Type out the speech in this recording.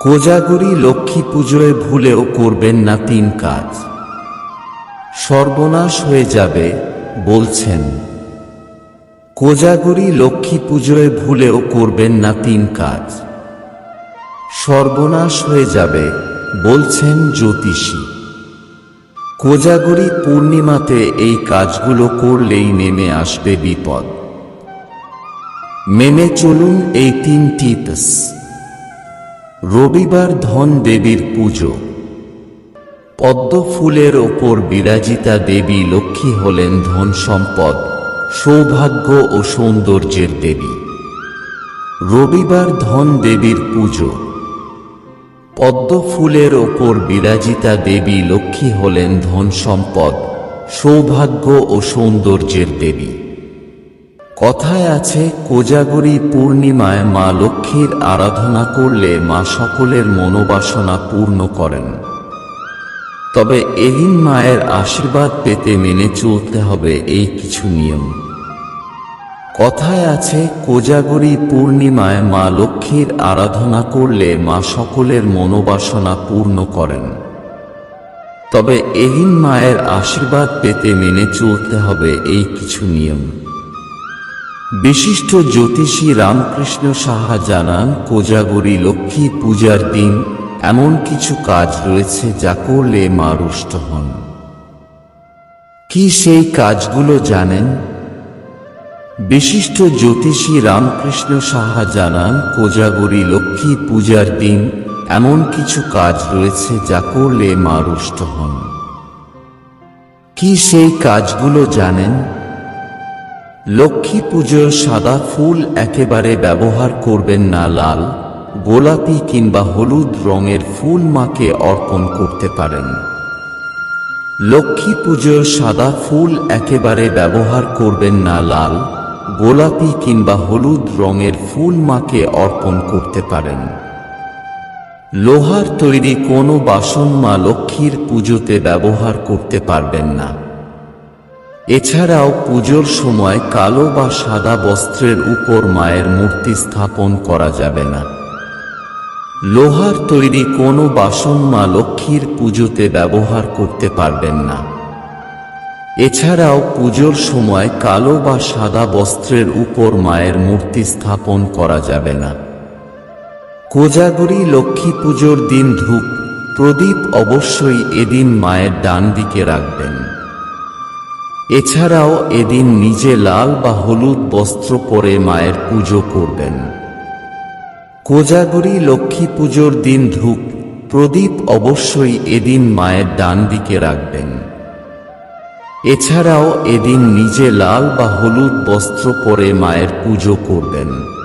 কোজাগরি লক্ষ্মী পুজোয় ভুলেও করবেন না তিন কাজ। সর্বনাশ হয়ে যাবে, বলছেন, কোজাগরি লক্ষ্মী পুজোয় ভুলেও করবেন না তিন কাজ। সর্বনাশ হয়ে যাবে, বলছেন জ্যোতিষী। কোজাগরি পূর্ণিমাতে এই কাজগুলো করলেই নেমে আসবে বিপদ। মেনে চলুন এই তিন টিপস রবিবার ধন দেবীর পুজো। পদ্ম ফুলের ওপর বিরাজিতা দেবী লক্ষ্মী হলেন ধন সম্পদ, সৌভাগ্য ও সৌন্দর্যের দেবী। রবিবার ধন দেবীর পুজো। পদ্ম ফুলের ওপর বিরাজিতা দেবী লক্ষ্মী হলেন ধন সম্পদ, সৌভাগ্য ও সৌন্দর্যের দেবী। কথায় আছে, কোজাগরী পূর্ণিমায় মা লক্ষ্মীর আরাধনা করলে মা সকলের মনোবাসনা পূর্ণ করেন। তবে এদিন মায়ের আশীর্বাদ পেতে মেনে চলতে হবে এই কিছু নিয়ম। কথায় আছে, কোজাগরী পূর্ণিমায় মা লক্ষ্মীর আরাধনা করলে মা সকলের মনোবাসনা পূর্ণ করেন। তবে এদিন মায়ের আশীর্বাদ পেতে মেনে চলতে হবে এই কিছু নিয়ম। বিশিষ্ট জ্যোতিষী রামকৃষ্ণ সাহা জানান, কোজাগরী লক্ষ্মী পূজার দিন এমন কিছু কাজ রয়েছে যা করলে মা রুষ্ট হন। কি সেই কাজগুলো জানেন? বিশিষ্ট জ্যোতিষী রামকৃষ্ণ সাহা জানান, কোজাগরী লক্ষ্মী পূজার দিন এমন কিছু কাজ রয়েছে যা করলে মা রুষ্ট হন। কি সেই কাজগুলো জানেন? লক্ষ্মী পুজোর সাদা ফুল একেবারে ব্যবহার করবেন না লাল, গোলাপি কিংবা হলুদ রঙের ফুল মাকে অর্পণ করতে পারেন। লক্ষ্মী পুজোর সাদা ফুল একেবারে ব্যবহার করবেন না লাল, গোলাপি কিংবা হলুদ রঙের ফুল মাকে অর্পণ করতে পারেন। লোহার তৈরি কোনো বাসন মা লক্ষ্মীর পুজোতে ব্যবহার করতে পারবেন না। এছাড়াও পুজোর সময় কালো বা সাদা বস্ত্রের উপর মায়ের মূর্তি স্থাপন করা যাবে না। লোহার তৈরি কোনো বাসন মা লক্ষ্মীর পুজোতে ব্যবহার করতে পারবেন না। এছাড়াও পুজোর সময় কালো বা সাদা বস্ত্রের উপর মায়ের মূর্তি স্থাপন করা যাবে না। কোজাগরী লক্ষ্মী পুজোর দিন ধূপ, প্রদীপ অবশ্যই এদিন মায়ের ডান দিকে রাখবেন। এছাড়াও এদিন নিজে লাল বা হলুদ বস্ত্র পরে মায়ের পুজো করবেন। কোজাগরি লক্ষ্মী পুজোর দিন ধূপ, প্রদীপ অবশ্যই এদিন মায়ের ডান দিকে রাখবেন। এছাড়াও এদিন নিজে লাল বা হলুদ বস্ত্র পরে মায়ের পুজো করবেন।